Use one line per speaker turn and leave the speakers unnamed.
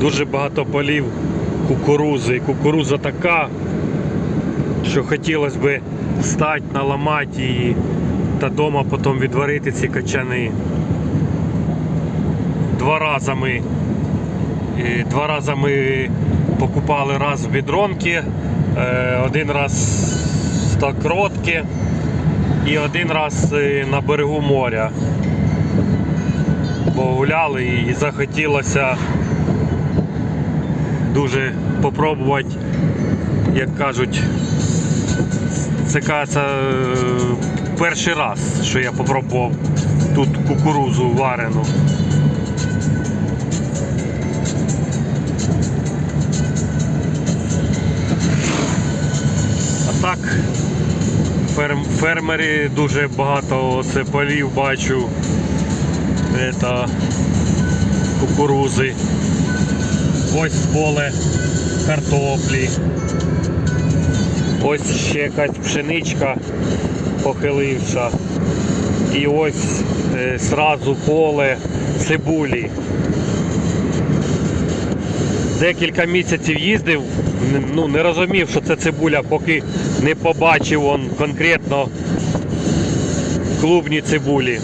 Дуже багато полів кукурузи. І Кукуруза така, що хотілося б встати, наламати її та вдома потім відварити ці качани. Два рази ми, е, два рази ми покупали раз в бідронки, е, один раз в стокротки і один раз е, на берегу моря. Погуляли і захотілося дуже попробувати, як кажуть, це кажеться е, перший раз, що я попробував тут кукурузу варену. А так, ферм, фермери дуже багато оце полів бачу. Это кукурузи. Ось поле картоплі. Ось ще якась пшеничка похиливша. І ось е, поле цибулі. Декілька місяців їздив, ну, не розумів, що це цибуля, поки не побачив он конкретно клубні цибулі.